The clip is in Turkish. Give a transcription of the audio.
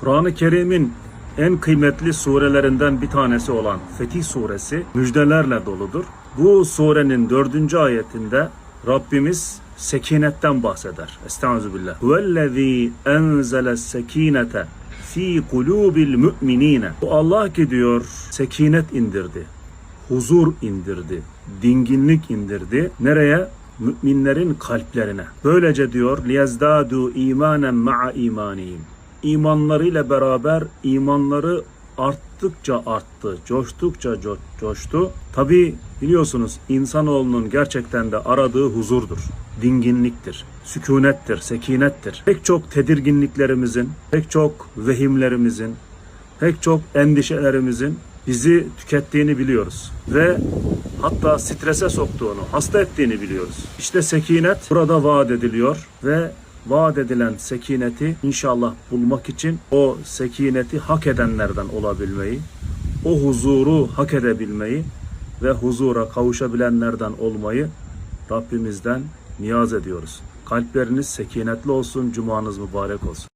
Kur'an-ı Kerim'in en kıymetli surelerinden bir tanesi olan Fetih suresi müjdelerle doludur. Bu surenin dördüncü ayetinde Rabbimiz sekinetten bahseder. Estağfirullah. Huvellezî enzeles sekinete fi kulubil müminine. Bu Allah ki diyor sekinet indirdi. Huzur indirdi. Dinginlik indirdi. Nereye? Müminlerin kalplerine. Böylece diyor liyezdadu imanen ma'a imanihim. İmanlarıyla beraber imanları arttıkça arttı, coştukça co- coştu. Tabi biliyorsunuz insanoğlunun gerçekten de aradığı huzurdur, dinginliktir, sükunettir, sekinettir. Pek çok tedirginliklerimizin, pek çok vehimlerimizin, pek çok endişelerimizin bizi tükettiğini biliyoruz. Ve hatta strese soktuğunu, hasta ettiğini biliyoruz. İşte sekinet burada vaat ediliyor ve vaat edilen sekineti inşallah bulmak için o sekineti hak edenlerden olabilmeyi, o huzuru hak edebilmeyi ve huzura kavuşabilenlerden olmayı Rabbimizden niyaz ediyoruz. Kalpleriniz sekinetli olsun, cumanız mübarek olsun.